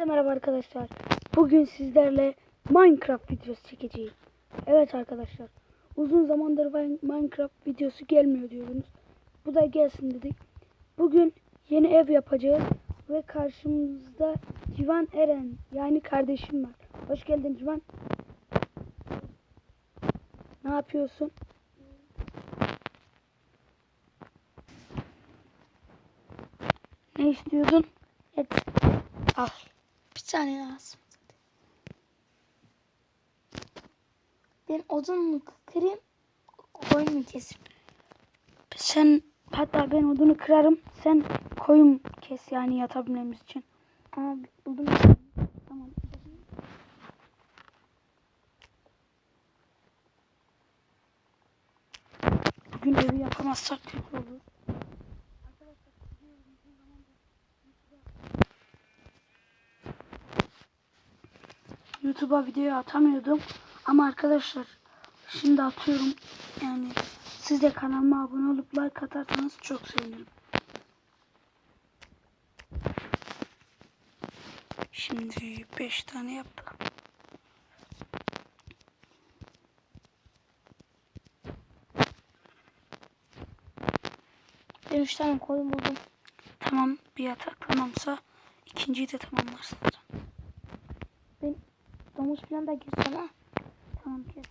Herkese merhaba arkadaşlar. Bugün sizlerle Minecraft videosu çekeceğim. Evet arkadaşlar. Uzun zamandır Minecraft videosu gelmiyor diyordunuz. Bu da gelsin dedik. Bugün yeni ev yapacağız. Ve karşımızda Civan Eren yani kardeşim var. Hoş geldin Civan. Ne yapıyorsun? Ne istiyordun? Evet. Al. Bir tane lazım. Ben odun kırayım. Koyun mu keseyim? Sen hatta ben odunu kırarım. Sen koyun kes yani yatabilmemiz için. Ama buldum. Tamam. Bugün evi yapamazsak kötü olur. YouTube'a video atamıyordum. Ama arkadaşlar şimdi atıyorum. Yani siz de kanalıma abone olup like atarsanız çok sevinirim. Şimdi 5 tane yaptım. Ben üç tane koyun buldum. Tamam bir yatak tamamsa ikinciyi de tamamlarsın. Ben domuz falan da ha. Tamam kes.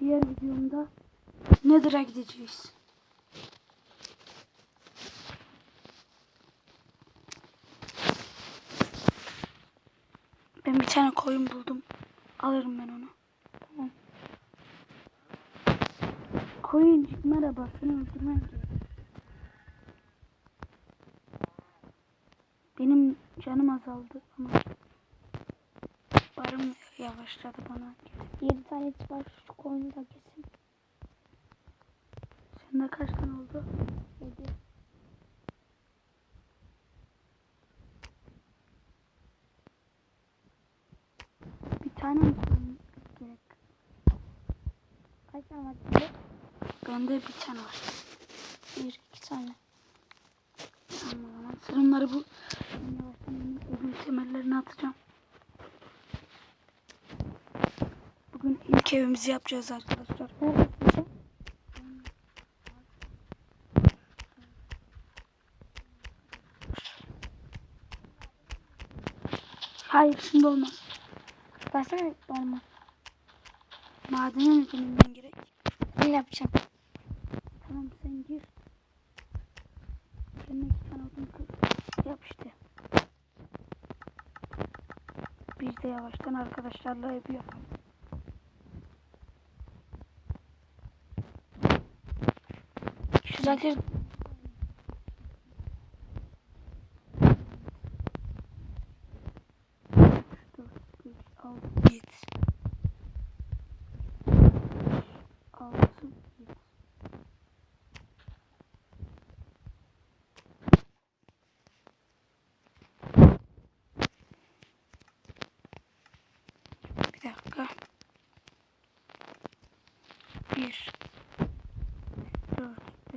Diğer videomda Nether'a gideceğiz. Ben bir tane koyun buldum. Alırım ben onu. Tamam. Koyuncuk merhaba. Seni öldürmem. Benim canım azaldı ama barım yavaşladı bana. Yedi tane et var. Şu koyunu da keseyim. Sende kaç tane oldu? Yedi. Bir tane mi gerek? Kaç tane var? Bende bir tane var. Bir, iki tane. Onları bu evin temellerini atacağım. Bugün ilk evimizi yapacağız arkadaşlar. Hayır şimdi olmaz. Versene. Madene mi girmem gerek? Ben yapacağım. Tamam sen gir. Kendine iki tane odun. Yap işte. Biz de yavaştan arkadaşlarla ev yapalım. Şuradaki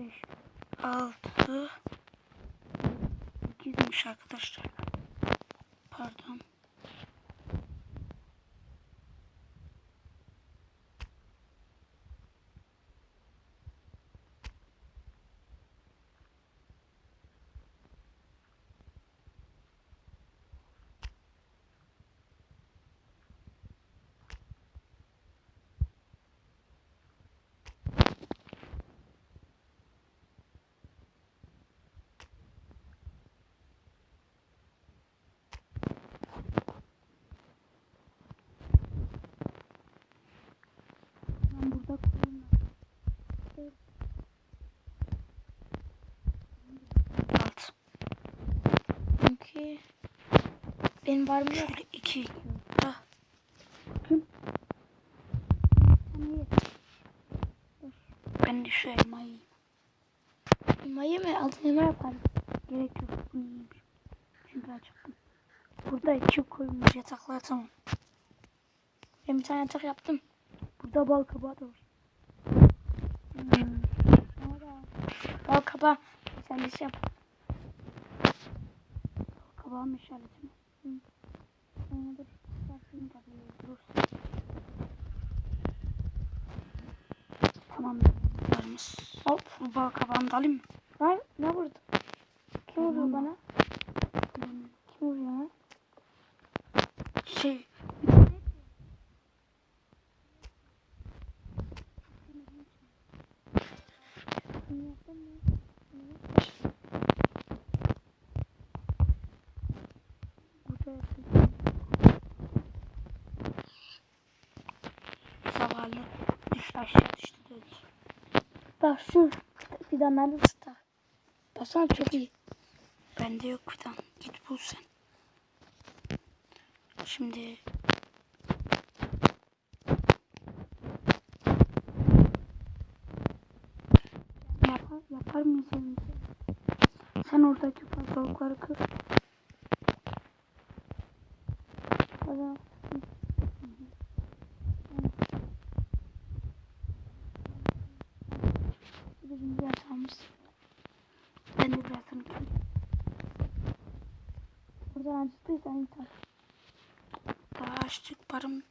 5, 6, 8'miş arkadaşlar. Pardon. Benim var mı yok. Şöyle iki. Ah. Sen ye. Ben de şu elmayı yiyeyim. Elmayı mı? Altın elma yaparız. Gerek yok. Bunu yiyeyim. Çünkü acıktım. Burada iki koymuş yataklar tamam. Ben bir tane yatak yaptım. Burada bal kabağı da var. Hmm. Bal kaba. Sen de şey yap. Bal kabağı meşalesi Tamam. Varmış. Hop. Bu bal kabağını da alayım mı? Lan ne vurdu? Kim vuruyor bana? Kim vuruyor lan? Şey. Burada Zavallı düştü aşağı düştü. Bak şu fidanları ısıtar. Baksana çok iyi. Bende yok fidan. Git bul sen. Şimdi yapar, yapar mıyız evimizi? Sen oradaki fazlalıkları kır. O zaman birinci yatağımız. Ben de birazını kırayım. Buradan acıttıysa insan. Daha açtık parım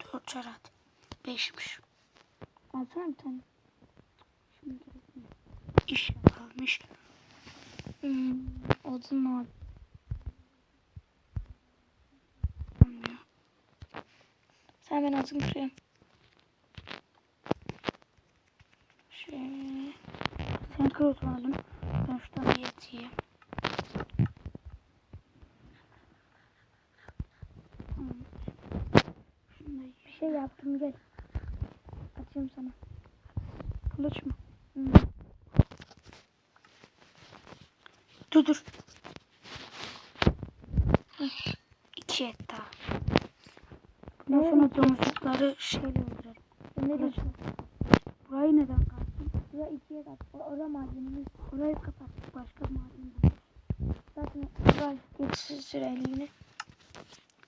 dört çarat. Beşmiş. Alsana bir tane. Şimdi. İş yapılmış. Hmm, odun var. Sen ben odun kırıyorum. Şey, zaman oğlum. Ben şuradan yiyeyim. Bir şey yaptım gel. Açayım sana. Kılıç mı? Hmm. Dur dur. İki et daha. Bundan sonra domuzcukları şeyle öldürelim. Burayı neden Buraya ikiye kat. Orada madenimiz. Orayı kapattık. Başka maden buluruz. Zaten buraya geçiş süreliğine.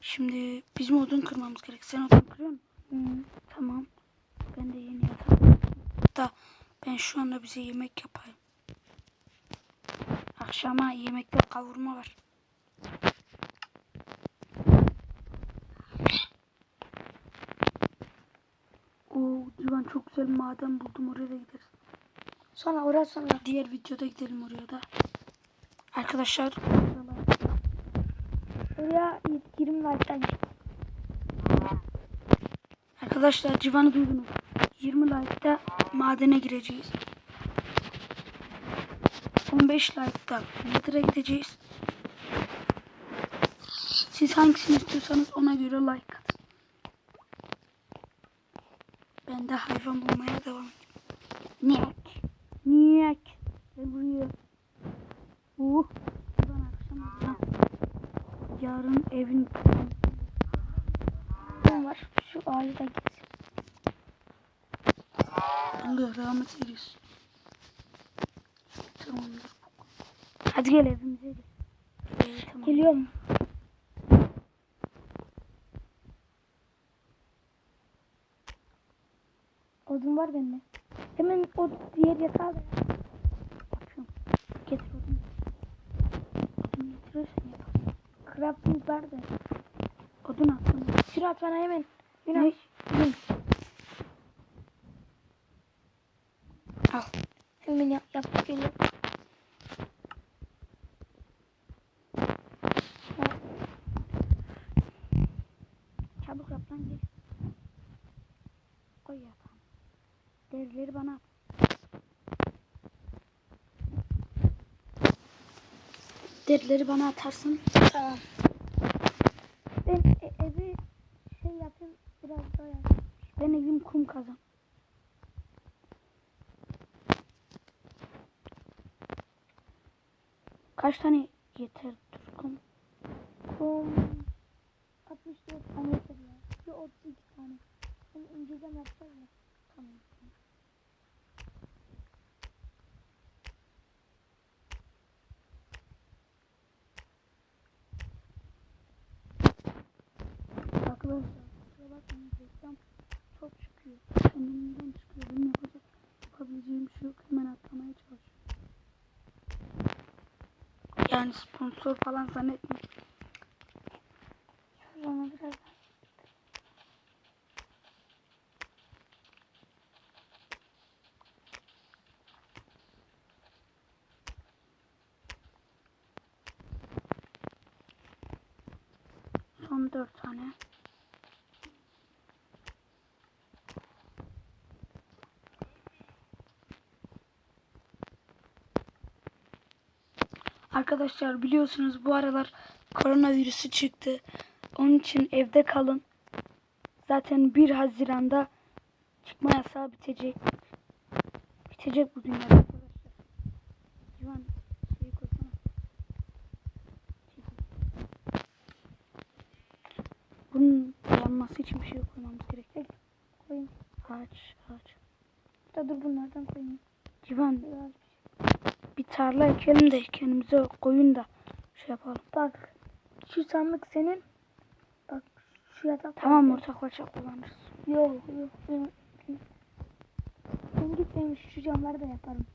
Şimdi bizim odun kırmamız gerek. Sen odun kırıyor musun? Hmm. Tamam. Ben de yeni yatak. Da ben şu anda bize yemek yapayım. Akşama yemekte kavurma var. Oo, Divan çok güzel maden buldum. Oraya da gideriz. Sonra orası sonra. Diğer videoda gidelim oraya da. Arkadaşlar Oraya 20 like'dan. Arkadaşlar Civan'ı duydunuz. 20 like'da madene gireceğiz. 15 like'da Nether'a gideceğiz. Siz hangisini istiyorsanız ona göre like atın. Ben de hayvan bulmaya devam edeyim. Niyek. Niyek. Gel buraya. Uh. Civan akşam. Yarın evin Ne var? Şu ağacı da git. Allah rahmet eylesin. Tamamdır. Hadi gel evimize gel. Ee, tamam. Geliyorum. Odun var bende. Hemen o diğer yatağa da. Yapıyorum. Getir odunu. Odunu getirirsen yaparım. Crafting var da. Odun attım. Şuraya at bana hemen. Yunus. Yun. Al. Hemen yap, yap geliyorum. Çabuk yap lan gel. Koy yatağını. Derileri bana at. Derileri bana atarsın. Tamam. Ben e, evi şey yapayım biraz daha. Ben evim kum kazan. Kaç tane yeter Turkum? Kum 64 tane yeter ya. Bir 32 tane. Hani önceden yapacağız ya. Arkadaşlar kusura bakmayın. çıkıyor. Kendimden çıkıyor. Benim yapacak yapabileceğim bir şey yok. Hemen atlamaya çalışıyorum. Yani sponsor falan zannetmeyin. Şuradan biraz daha. Son dört tane. Arkadaşlar biliyorsunuz bu aralar koronavirüsü çıktı. Onun için evde kalın. Zaten 1 Haziran'da çıkma yasağı bitecek. Bitecek bugünler arkadaşlar. Civan şeyi koysana. Bunun yanması için bir şey koymamız gerekecek. Koyayım. Ağaç, ağaç. Da dur bunlardan koyayım. Civan Biraz. Bir tarla ekelim de kendimize koyun da şey yapalım. Bak. Şu sandık senin. Bak. Şu yatak. Tamam ortaklaşa kullanırız. Yok yok. git benim şu camları da yaparım.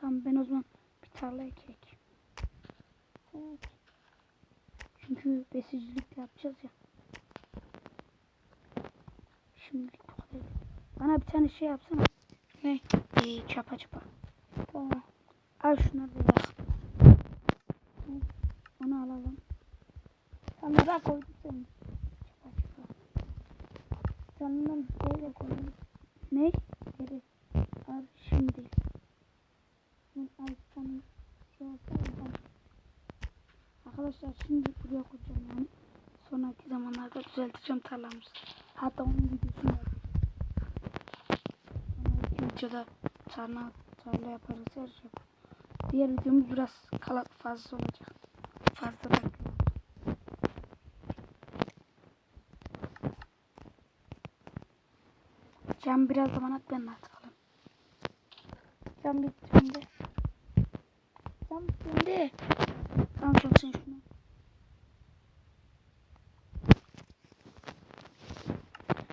Tamam ben o zaman bir tarla ekek. Evet. Çünkü besicilik yapacağız ya. Şimdilik bu kadar. Bana bir tane şey yapsana. Ne? Ee, çapa çapa. Tamam. Al da yaz. Onu alalım. Sandığa koydum seni. Canından böyle koydum. Ne? Geri. Al şimdi. Ben al sana şey yapsana. Arkadaşlar şimdi buraya koyacağım yani. Sonraki zamanlarda düzelteceğim tarlamızı. Hatta onun videosunu yapacağım. Sonraki videoda tarla, tarla yaparız her şey. Diğer videomuz biraz kala fazla olacak. Fazla dakika. Cam biraz zaman at ben atalım. Cam bitti şimdi. Cam bitti. Tamam çok sen şunu.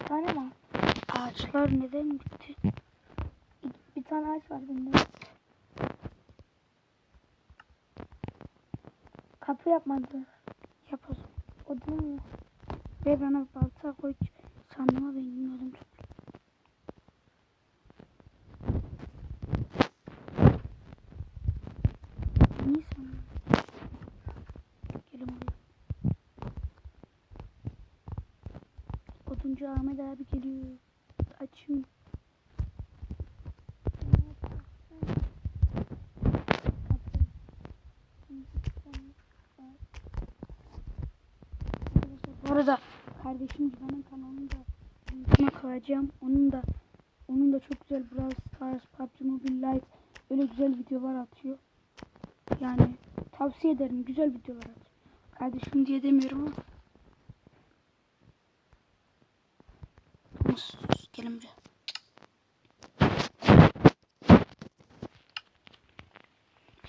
Tane mi? Ağaçlar neden bitti? Bir tane ağaç var bende. Kapı yapmadı. Yap o zaman. O değil mi? Ve bana balta koy sandığıma ben gitmiyordum. Niye sandın? Gelin buraya. Oduncu Ahmet abi geliyor. Açın. Bu arada kardeşim Civan'ın kanalını da linkine koyacağım. Onun da onun da çok güzel Brawl Stars, PUBG Mobile Lite öyle güzel videolar atıyor. Yani tavsiye ederim. Güzel videolar atıyor. Kardeşim diye demiyorum ama. Sus, sus, gelin buraya.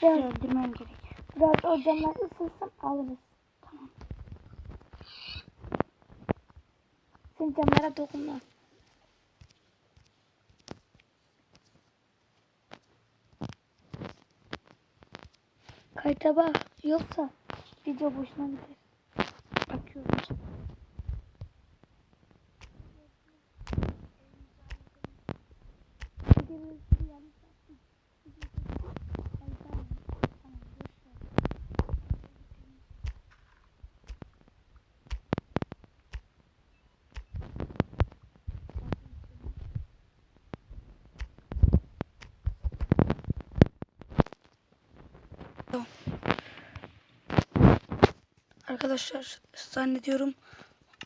Biraz, öldürmem gerek. biraz o camlar ısınsın alırız. Tamam. Sen camlara dokunma. Kayıta bak. Yoksa video boşuna gider. Bakıyorum. Arkadaşlar zannediyorum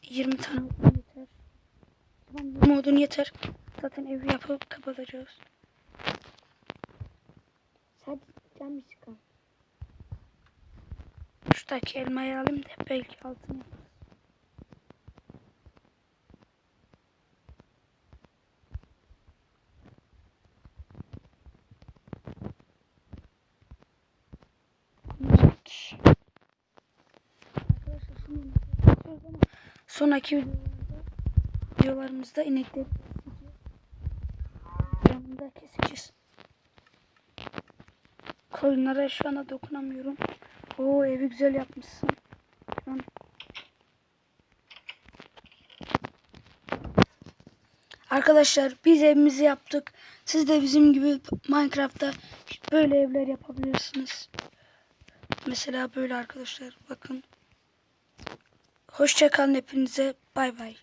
20 tane odun yeter. Tamam 20 odun yeter. Zaten evi yapıp kapatacağız. Sadece cam çıkan. Şuradaki elmayı alayım da belki altın yaparız. İnek. Arkadaşlar şimdi inekleri kesiyoruz ama sonraki videolarımızda inekleri da keseceğiz. Koyunlara şu anda dokunamıyorum. Oo evi güzel yapmışsın. Şu an Arkadaşlar biz evimizi yaptık. Siz de bizim gibi Minecraft'ta böyle evler yapabilirsiniz. Mesela böyle arkadaşlar bakın. Hoşçakalın hepinize. Bay bay.